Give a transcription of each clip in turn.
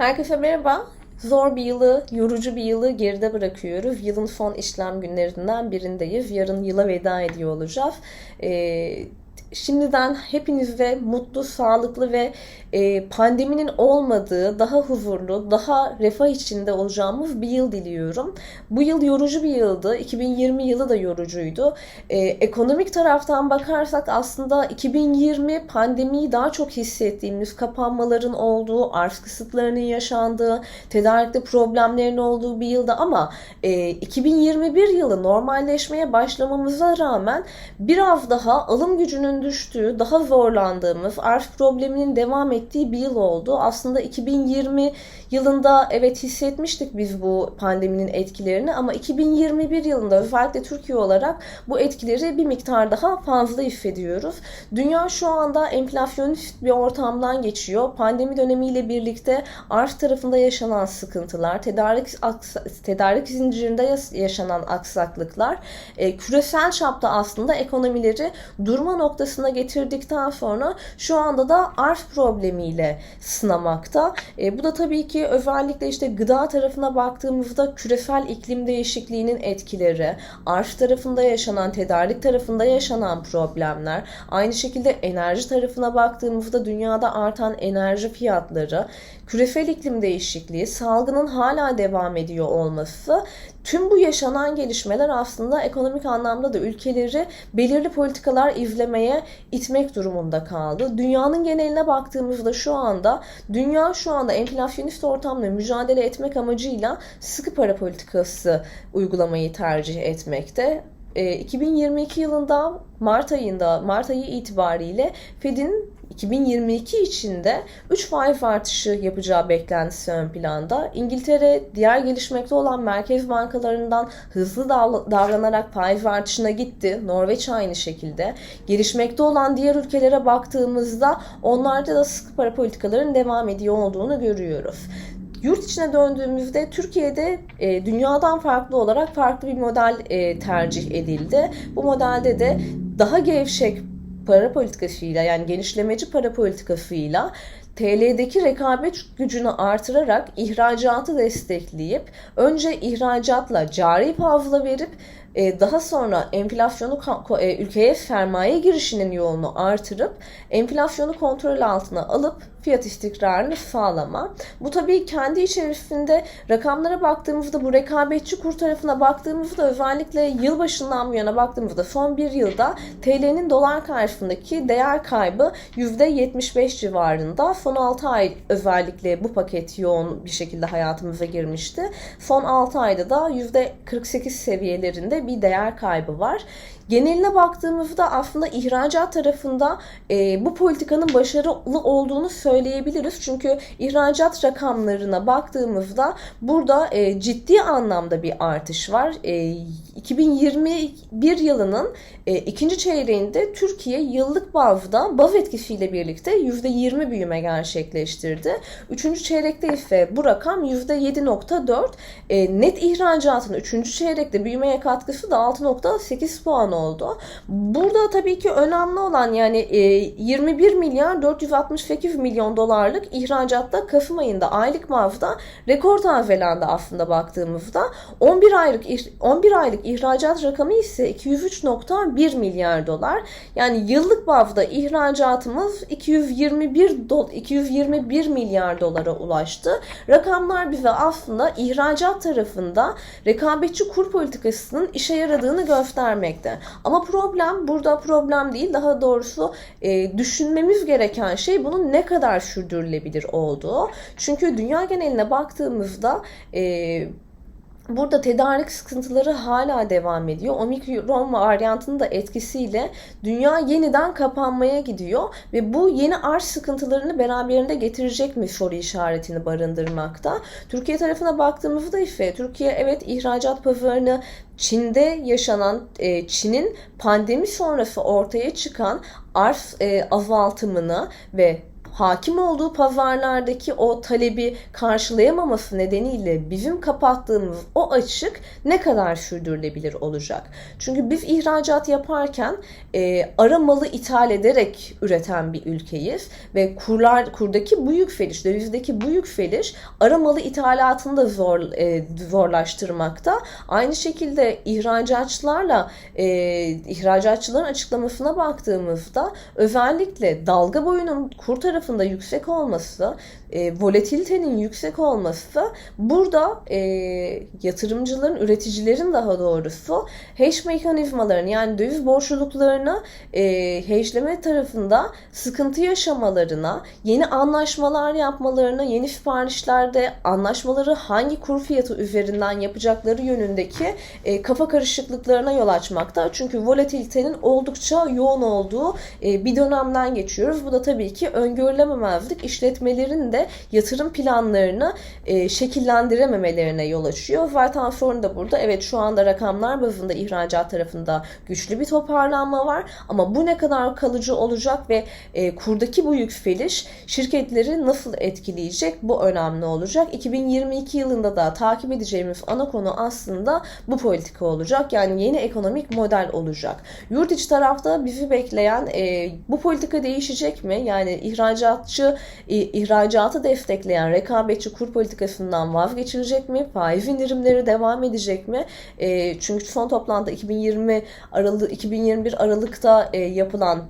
Herkese merhaba. Zor bir yılı, yorucu bir yılı geride bırakıyoruz. Yılın son işlem günlerinden birindeyiz. Yarın yıla veda ediyor olacağız. Ee, şimdiden hepinize mutlu, sağlıklı ve e, pandeminin olmadığı, daha huzurlu, daha refah içinde olacağımız bir yıl diliyorum. Bu yıl yorucu bir yıldı. 2020 yılı da yorucuydu. E, ekonomik taraftan bakarsak aslında 2020 pandemiyi daha çok hissettiğimiz, kapanmaların olduğu, arz kısıtlarının yaşandığı, tedarikte problemlerin olduğu bir yıldı ama e, 2021 yılı normalleşmeye başlamamıza rağmen biraz daha alım gücünün düştüğü, daha zorlandığımız, arz probleminin devam ettiği bir yıl oldu. Aslında 2020 yılında evet hissetmiştik biz bu pandeminin etkilerini ama 2021 yılında özellikle Türkiye olarak bu etkileri bir miktar daha fazla hissediyoruz. Dünya şu anda enflasyonist bir ortamdan geçiyor. Pandemi dönemiyle birlikte arz tarafında yaşanan sıkıntılar, tedarik tedarik zincirinde yaşanan aksaklıklar, e, küresel çapta aslında ekonomileri durma noktasına getirdikten sonra şu anda da arz problemiyle sınamakta. E, bu da tabii ki özellikle işte gıda tarafına baktığımızda küresel iklim değişikliğinin etkileri, arz tarafında yaşanan, tedarik tarafında yaşanan problemler, aynı şekilde enerji tarafına baktığımızda dünyada artan enerji fiyatları, küresel iklim değişikliği, salgının hala devam ediyor olması, tüm bu yaşanan gelişmeler aslında ekonomik anlamda da ülkeleri belirli politikalar izlemeye itmek durumunda kaldı. Dünyanın geneline baktığımızda şu anda dünya şu anda enflasyonist ortamla mücadele etmek amacıyla sıkı para politikası uygulamayı tercih etmekte. 2022 yılında Mart ayında Mart ayı itibariyle Fed'in 2022 içinde 3 faiz artışı yapacağı beklentisi ön planda. İngiltere diğer gelişmekte olan merkez bankalarından hızlı davranarak faiz artışına gitti. Norveç aynı şekilde. Gelişmekte olan diğer ülkelere baktığımızda onlarda da sıkı para politikaların devam ediyor olduğunu görüyoruz. Yurt içine döndüğümüzde Türkiye'de e, dünyadan farklı olarak farklı bir model e, tercih edildi. Bu modelde de daha gevşek para politikasıyla yani genişlemeci para politikasıyla TL'deki rekabet gücünü artırarak ihracatı destekleyip önce ihracatla cari fazla verip e, daha sonra enflasyonu e, ülkeye sermaye girişinin yolunu artırıp enflasyonu kontrol altına alıp fiyat istikrarını sağlama. Bu tabii kendi içerisinde rakamlara baktığımızda bu rekabetçi kur tarafına baktığımızda özellikle yılbaşından bu yana baktığımızda son bir yılda TL'nin dolar karşısındaki değer kaybı %75 civarında. Son 6 ay özellikle bu paket yoğun bir şekilde hayatımıza girmişti. Son 6 ayda da %48 seviyelerinde bir değer kaybı var. Geneline baktığımızda aslında ihracat tarafında e, bu politikanın başarılı olduğunu söyleyebiliriz. Çünkü ihracat rakamlarına baktığımızda burada e, ciddi anlamda bir artış var. E, 2021 yılının e, ikinci çeyreğinde Türkiye yıllık bazda baz etkisiyle birlikte %20 büyüme gerçekleştirdi. Üçüncü çeyrekte ise bu rakam %7.4. E, net ihracatın üçüncü çeyrekte büyümeye katkısı da 6.8 puan oldu. Burada tabii ki önemli olan yani e, 21 milyar 468 milyon dolarlık ihracatta Kasım ayında aylık bazda rekor tazelendi aslında baktığımızda. 11 aylık 11 aylık ihracat rakamı ise 203.1 milyar dolar. Yani yıllık bazda ihracatımız 221 do 221 milyar dolara ulaştı. Rakamlar bize aslında ihracat tarafında rekabetçi kur politikasının işe yaradığını göstermekte. Ama problem burada problem değil. Daha doğrusu e, düşünmemiz gereken şey bunun ne kadar sürdürülebilir olduğu. Çünkü dünya geneline baktığımızda e, Burada tedarik sıkıntıları hala devam ediyor. Omikron varyantının da etkisiyle dünya yeniden kapanmaya gidiyor ve bu yeni arz sıkıntılarını beraberinde getirecek mi soru işaretini barındırmakta. Türkiye tarafına baktığımızda ise Türkiye evet ihracat pazarını Çin'de yaşanan e, Çin'in pandemi sonrası ortaya çıkan arz e, azaltımını ve hakim olduğu pazarlardaki o talebi karşılayamaması nedeniyle bizim kapattığımız o açık ne kadar sürdürülebilir olacak? Çünkü biz ihracat yaparken e, ara malı ithal ederek üreten bir ülkeyiz ve kurlar kurdaki bu yükseliş, dövizdeki bu yükseliş ara malı ithalatını da zor e, zorlaştırmakta. Aynı şekilde ihracatçılarla e, ihracatçıların açıklamasına baktığımızda özellikle dalga boyunun kur tarafında yüksek olması, e, volatilitenin yüksek olması burada e, yatırımcıların, üreticilerin daha doğrusu hedge mekanizmalarını yani döviz borçluluklarını e, hedgeleme tarafında sıkıntı yaşamalarına, yeni anlaşmalar yapmalarına, yeni siparişlerde anlaşmaları hangi kur fiyatı üzerinden yapacakları yönündeki e, kafa karışıklıklarına yol açmakta. Çünkü volatilitenin oldukça yoğun olduğu e, bir dönemden geçiyoruz. Bu da tabii ki öngörülememezlik işletmelerin de yatırım planlarını e, şekillendirememelerine yol açıyor. Sorun da burada. Evet şu anda rakamlar bazında ihracat tarafında güçlü bir toparlanma var ama bu ne kadar kalıcı olacak ve e, kurdaki bu yükseliş şirketleri nasıl etkileyecek bu önemli olacak. 2022 yılında da takip edeceğimiz ana konu aslında bu politika olacak. Yani yeni ekonomik model olacak. Yurt içi tarafta bizi bekleyen e, bu politika değişecek mi? Yani ihracatçı e, ihracatı destekleyen rekabetçi kur politikasından vazgeçilecek mi? Faiz indirimleri devam edecek mi? E, çünkü son toplantı 2020 Aralık 2021 Aralık'ta e, yapılan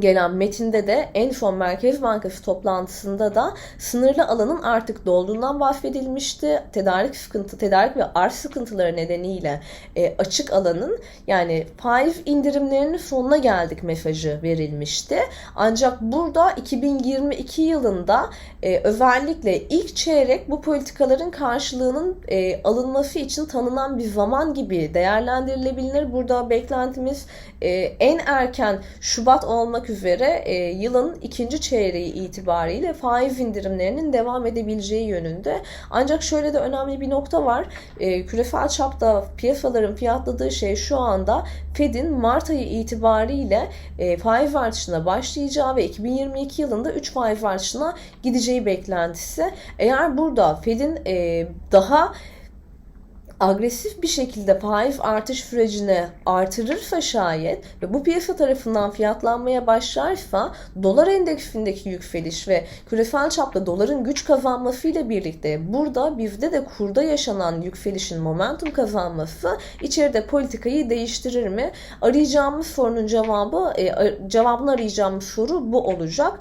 gelen metinde de en son Merkez Bankası toplantısında da sınırlı alanın artık dolduğundan bahsedilmişti. Tedarik sıkıntı, tedarik ve arz sıkıntıları nedeniyle e, açık alanın yani faiz indirimlerinin sonuna geldik mesajı verilmişti. Ancak burada 2022 yılında e, özellikle ilk çeyrek bu politikaların karşılığının e, alınması için tanınan bir zaman gibi değerlendirilebilir. Burada beklentimiz e, en erken Şubat olmak üzere e, yılın ikinci çeyreği itibariyle faiz indirimlerinin devam edebileceği yönünde. Ancak şöyle de önemli bir nokta var. E, küresel çapta piyasaların fiyatladığı şey şu anda Fed'in Mart ayı itibariyle e, faiz artışına başlayacağı ve 2022 yılında 3 faiz artışına gideceği beklentisi. Eğer burada Fed'in e, daha agresif bir şekilde faiz artış sürecini artırırsa şayet ve bu piyasa tarafından fiyatlanmaya başlarsa dolar endeksindeki yükseliş ve küresel çapta doların güç kazanmasıyla birlikte burada bizde de kurda yaşanan yükselişin momentum kazanması içeride politikayı değiştirir mi? Arayacağımız sorunun cevabı e, cevabını arayacağımız soru bu olacak.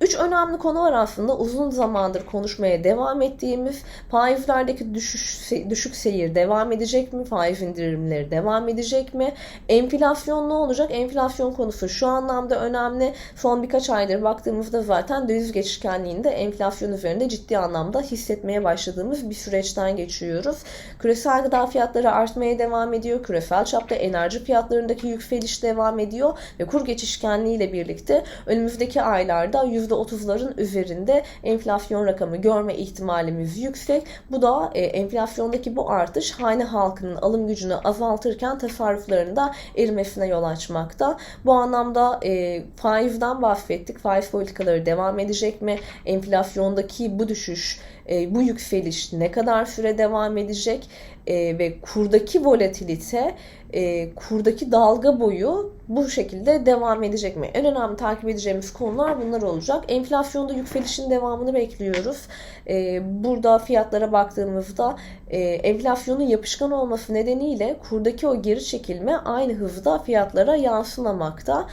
Üç önemli konu var aslında uzun zamandır konuşmaya devam ettiğimiz faizlerdeki düşüş, düşük seyir devam edecek mi? Faiz indirimleri devam edecek mi? Enflasyon ne olacak? Enflasyon konusu şu anlamda önemli. Son birkaç aydır baktığımızda zaten döviz geçişkenliğinde enflasyon üzerinde ciddi anlamda hissetmeye başladığımız bir süreçten geçiyoruz. Küresel gıda fiyatları artmaya devam ediyor. Küresel çapta enerji fiyatlarındaki yükseliş devam ediyor ve kur geçişkenliği ile birlikte önümüzdeki aylarda %30'ların üzerinde enflasyon rakamı görme ihtimalimiz yüksek. Bu da e, enflasyondaki bu artış hane halkının alım gücünü azaltırken tasarruflarını da erimesine yol açmakta. Bu anlamda e, faizden bahsettik. Faiz politikaları devam edecek mi? Enflasyondaki bu düşüş e, bu yükseliş ne kadar süre devam edecek e, ve kurdaki volatilite, e, kurdaki dalga boyu bu şekilde devam edecek mi? En önemli takip edeceğimiz konular bunlar olacak. Enflasyonda yükselişin devamını bekliyoruz. E, burada fiyatlara baktığımızda e, enflasyonun yapışkan olması nedeniyle kurdaki o geri çekilme aynı hızda fiyatlara yansımamakta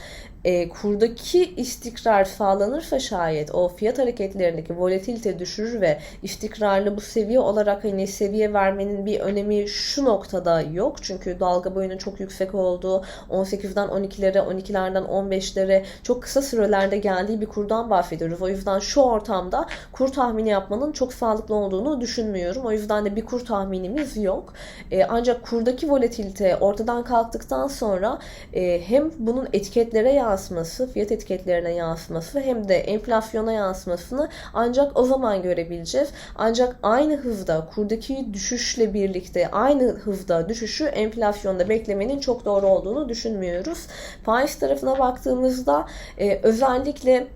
e, kurdaki istikrar sağlanırsa şayet o fiyat hareketlerindeki volatilite düşürür ve istikrarlı bu seviye olarak hani seviye vermenin bir önemi şu noktada yok. Çünkü dalga boyunun çok yüksek olduğu 18'den 12'lere 12'lerden 15'lere çok kısa sürelerde geldiği bir kurdan bahsediyoruz. O yüzden şu ortamda kur tahmini yapmanın çok sağlıklı olduğunu düşünmüyorum. O yüzden de bir kur tahminimiz yok. E, ancak kurdaki volatilite ortadan kalktıktan sonra e, hem bunun etiketlere yansıması fiyat etiketlerine yansıması hem de enflasyona yansımasını ancak o zaman görebileceğiz. Ancak aynı hızda kurdaki düşüşle birlikte aynı hızda düşüşü enflasyonda beklemenin çok doğru olduğunu düşünmüyoruz. Faiz tarafına baktığımızda e, özellikle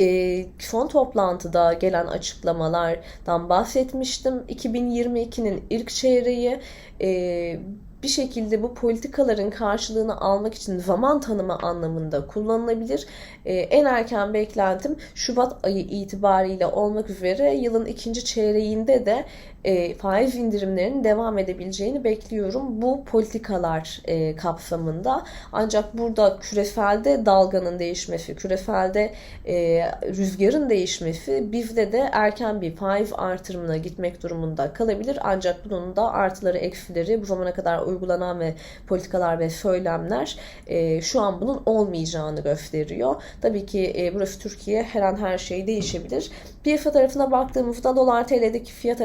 e, son toplantıda gelen açıklamalardan bahsetmiştim. 2022'nin ilk çeyreği e, bir şekilde bu politikaların karşılığını almak için zaman tanımı anlamında kullanılabilir. Ee, en erken beklentim Şubat ayı itibariyle olmak üzere yılın ikinci çeyreğinde de e, faiz indirimlerinin devam edebileceğini bekliyorum bu politikalar e, kapsamında. Ancak burada küreselde dalganın değişmesi, küreselde e, rüzgarın değişmesi bizde de erken bir faiz artırımına gitmek durumunda kalabilir. Ancak bunun da artıları eksileri bu zamana kadar uygulanan ve politikalar ve söylemler e, şu an bunun olmayacağını gösteriyor. Tabii ki e, burası Türkiye her an her şey değişebilir. Piyasa tarafına baktığımızda dolar TL'deki fiyat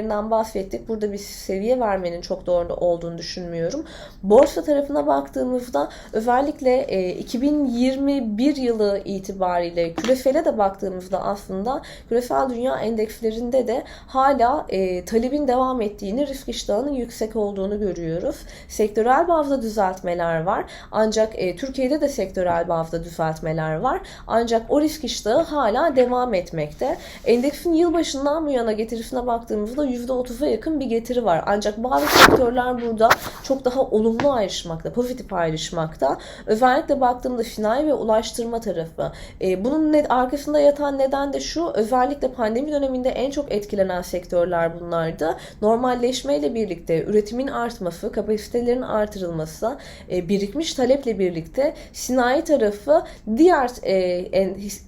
hareketlerinden bahsettik. Burada bir seviye vermenin çok doğru olduğunu düşünmüyorum. Borsa tarafına baktığımızda özellikle e, 2021 yılı itibariyle küresele de baktığımızda aslında küresel dünya endekslerinde de hala e, talebin devam ettiğini, risk iştahının yüksek olduğunu görüyoruz. Sektörel bazda düzeltmeler var. Ancak e, Türkiye'de de sektörel bazda düzeltmeler var. Ancak o risk iştahı hala devam etmekte. Endeksin yılbaşından bu yana getirisine baktığımızda %30'a yakın bir getiri var. Ancak bazı sektörler burada çok daha olumlu ayrışmakta, pozitif ayrışmakta. Özellikle baktığımda sanayi ve ulaştırma tarafı. E, bunun net, arkasında yatan neden de şu, özellikle pandemi döneminde en çok etkilenen sektörler bunlardı. Normalleşmeyle birlikte üretimin artması, kapasitelerin artırılması, e, birikmiş taleple birlikte sanayi tarafı diğer e,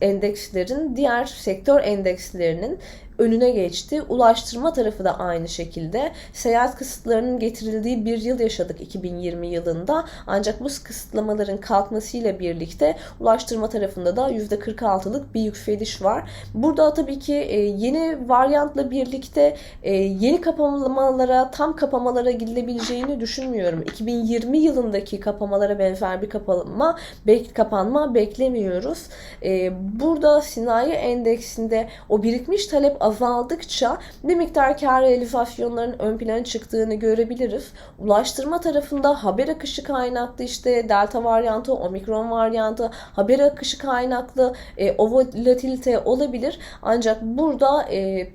endekslerin, diğer sektör endekslerinin önüne geçti. Ulaştırma tarafı da aynı şekilde. Seyahat kısıtlarının getirildiği bir yıl yaşadık 2020 yılında. Ancak bu kısıtlamaların kalkmasıyla birlikte ulaştırma tarafında da %46'lık bir yükseliş var. Burada tabii ki e, yeni varyantla birlikte e, yeni kapamalara, tam kapamalara gidilebileceğini düşünmüyorum. 2020 yılındaki kapamalara benzer bir kapama, bek, kapanma beklemiyoruz. E, burada sinayi endeksinde o birikmiş talep azaldıkça bir miktar kar realizasyonlarının ön plana çıktığını görebiliriz. Ulaştırma tarafında haber akışı kaynaklı işte delta varyantı, omikron varyantı, haber akışı kaynaklı e, o volatilite olabilir. Ancak burada e,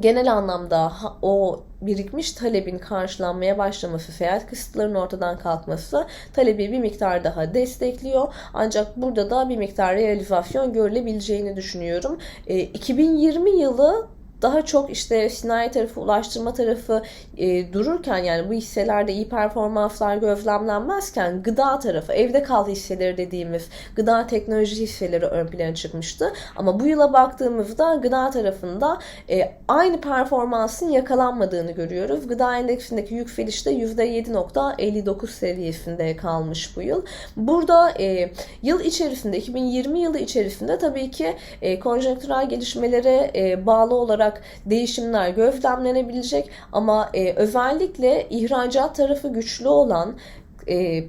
genel anlamda o birikmiş talebin karşılanmaya başlaması, seyahat kısıtlarının ortadan kalkması talebi bir miktar daha destekliyor. Ancak burada da bir miktar realizasyon görülebileceğini düşünüyorum. E, 2020 yılı daha çok işte sinayi tarafı, ulaştırma tarafı e, dururken yani bu hisselerde iyi performanslar gözlemlenmezken gıda tarafı, evde kal hisseleri dediğimiz gıda teknoloji hisseleri ön plana çıkmıştı. Ama bu yıla baktığımızda gıda tarafında e, aynı performansın yakalanmadığını görüyoruz. Gıda endeksindeki yükseliş de %7.59 seviyesinde kalmış bu yıl. Burada e, yıl içerisinde 2020 yılı içerisinde tabii ki e, konjonktürel gelişmelere e, bağlı olarak olarak değişimler gözlemlenebilecek ama e, özellikle ihracat tarafı güçlü olan e,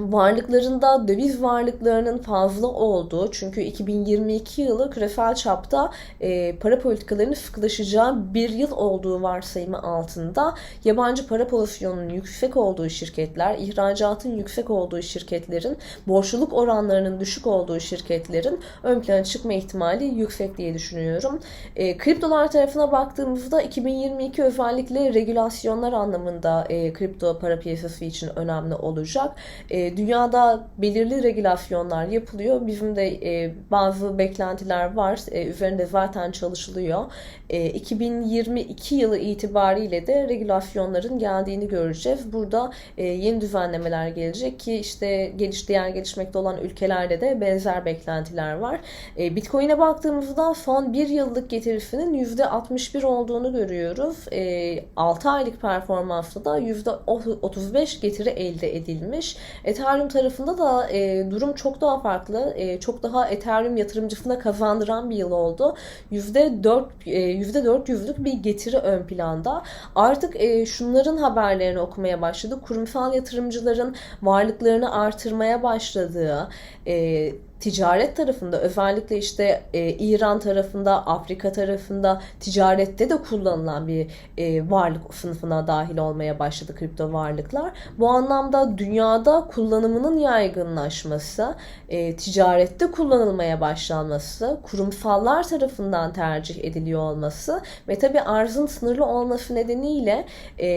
varlıklarında döviz varlıklarının fazla olduğu çünkü 2022 yılı küresel çapta e, para politikalarının sıkılaşacağı bir yıl olduğu varsayımı altında yabancı para pozisyonunun yüksek olduğu şirketler, ihracatın yüksek olduğu şirketlerin, borçluluk oranlarının düşük olduğu şirketlerin ön plana çıkma ihtimali yüksek diye düşünüyorum. E, kriptolar tarafına baktığımızda 2022 özellikle regülasyonlar anlamında e, kripto para piyasası için önemli olacak. E, dünyada belirli regülasyonlar yapılıyor. Bizim de e, bazı beklentiler var. E, üzerinde zaten çalışılıyor. E, 2022 yılı itibariyle de regülasyonların geldiğini göreceğiz. Burada e, yeni düzenlemeler gelecek ki işte geliş diğer gelişmekte olan ülkelerde de benzer beklentiler var. E, Bitcoin'e baktığımızda son bir yıllık getirisinin %61 olduğunu görüyoruz. E, 6 aylık performansla da %35 getiri elde edilmiş. E, Ethereum tarafında da e, durum çok daha farklı. E, çok daha Ethereum yatırımcısına kazandıran bir yıl oldu. %4 e, %400'lük bir getiri ön planda. Artık e, şunların haberlerini okumaya başladık. Kurumsal yatırımcıların varlıklarını artırmaya başladığı, e, ticaret tarafında özellikle işte e, İran tarafında, Afrika tarafında ticarette de kullanılan bir e, varlık sınıfına dahil olmaya başladı kripto varlıklar. Bu anlamda dünyada kullanımının yaygınlaşması, e, ticarette kullanılmaya başlanması, kurumsallar tarafından tercih ediliyor olması ve tabii arzın sınırlı olması nedeniyle e,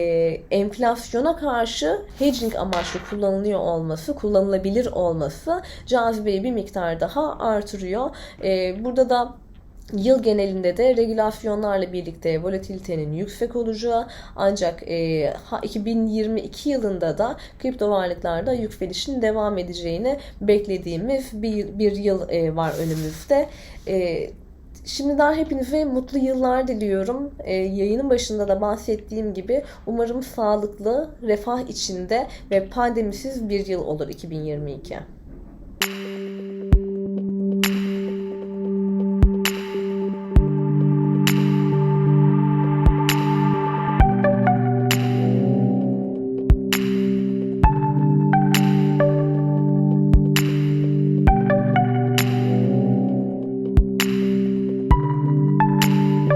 enflasyona karşı hedging amaçlı kullanılıyor olması, kullanılabilir olması cazibeyi bir miktar daha artırıyor. E, burada da Yıl genelinde de regülasyonlarla birlikte volatilitenin yüksek olacağı ancak e, 2022 yılında da kripto varlıklarda yükselişin devam edeceğini beklediğimiz bir, yıl e, var önümüzde. E, Şimdiden hepinize mutlu yıllar diliyorum. Ee, yayının başında da bahsettiğim gibi umarım sağlıklı, refah içinde ve pandemisiz bir yıl olur 2022.